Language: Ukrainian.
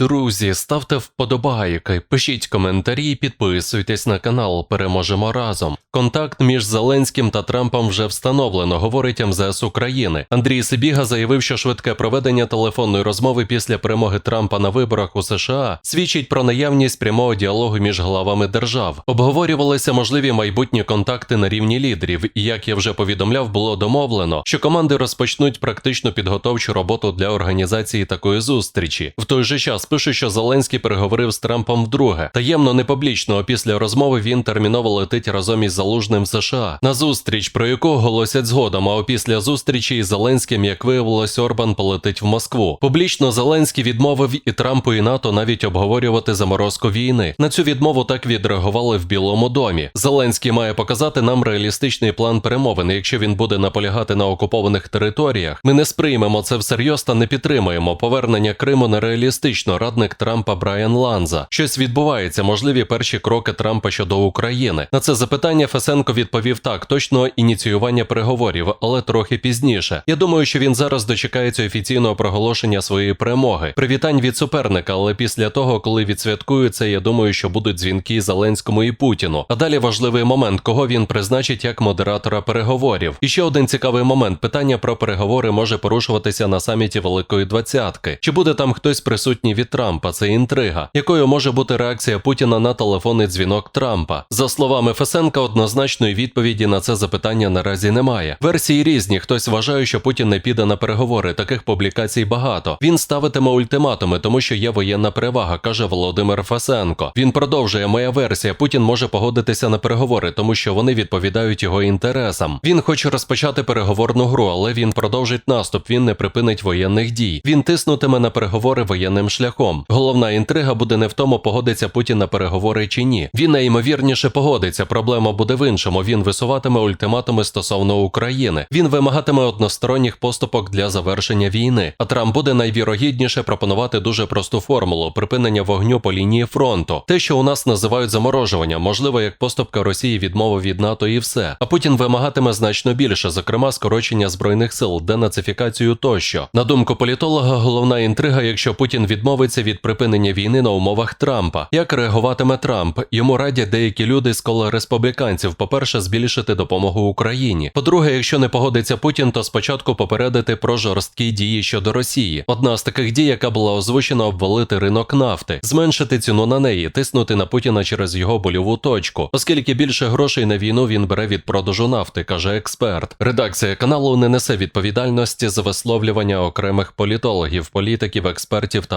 Друзі, ставте вподобайки, пишіть коментарі, підписуйтесь на канал. Переможемо разом. Контакт між Зеленським та Трампом вже встановлено, говорить МЗС України. Андрій Сибіга заявив, що швидке проведення телефонної розмови після перемоги Трампа на виборах у США свідчить про наявність прямого діалогу між главами держав. Обговорювалися можливі майбутні контакти на рівні лідерів, і як я вже повідомляв, було домовлено, що команди розпочнуть практично підготовчу роботу для організації такої зустрічі. В той же час пише, що Зеленський переговорив з Трампом вдруге. Таємно, не публічно. Після розмови він терміново летить разом із залужним в США на зустріч, про яку оголосять згодом. А після зустрічі із Зеленським, як виявилось, Орбан полетить в Москву. Публічно Зеленський відмовив і Трампу, і НАТО навіть обговорювати заморозку війни. На цю відмову так відреагували в Білому домі. Зеленський має показати нам реалістичний план перемовин. Якщо він буде наполягати на окупованих територіях, ми не сприймемо це всерйоз та не підтримаємо повернення Криму нереалістично. Радник Трампа Брайан Ланза. Щось відбувається, можливі перші кроки Трампа щодо України. На це запитання Фесенко відповів так: точно ініціювання переговорів, але трохи пізніше. Я думаю, що він зараз дочекається офіційного проголошення своєї перемоги. Привітань від суперника, але після того, коли відсвяткують це, я думаю, що будуть дзвінки Зеленському і Путіну. А далі важливий момент, кого він призначить як модератора переговорів. І ще один цікавий момент: питання про переговори може порушуватися на саміті Великої Двадцятки. Чи буде там хтось присутній від Трампа? Це інтрига, якою може бути реакція Путіна на телефонний дзвінок Трампа. За словами Фесенка, однозначної відповіді на це запитання наразі немає. Версії різні. Хтось вважає, що Путін не піде на переговори. Таких публікацій багато. Він ставитиме ультиматуми, тому що є воєнна перевага, каже Володимир Фесенко. Він продовжує моя версія. Путін може погодитися на переговори, тому що вони відповідають його інтересам. Він хоче розпочати переговорну гру, але він продовжить наступ. Він не припинить воєнних дій. Він тиснутиме на переговори воєнним шляхом. Головна інтрига буде не в тому, погодиться Путін на переговори чи ні. Він найімовірніше погодиться. Проблема буде в іншому. Він висуватиме ультиматуми стосовно України. Він вимагатиме односторонніх поступок для завершення війни. А Трамп буде найвірогідніше пропонувати дуже просту формулу припинення вогню по лінії фронту. Те, що у нас називають заморожуванням, можливо, як поступка Росії відмови від НАТО і все. А Путін вимагатиме значно більше, зокрема скорочення збройних сил, денацифікацію тощо. На думку політолога, головна інтрига, якщо Путін відмовиться від припинення війни на умовах Трампа. Як реагуватиме Трамп? Йому радять деякі люди з кола республіканців. По-перше, збільшити допомогу Україні. По-друге, якщо не погодиться Путін, то спочатку попередити про жорсткі дії щодо Росії. Одна з таких дій, яка була озвучена, обвалити ринок нафти, зменшити ціну на неї, тиснути на Путіна через його больову точку, оскільки більше грошей на війну він бере від продажу нафти, каже експерт. Редакція каналу не несе відповідальності за висловлювання окремих політологів, політиків, експертів та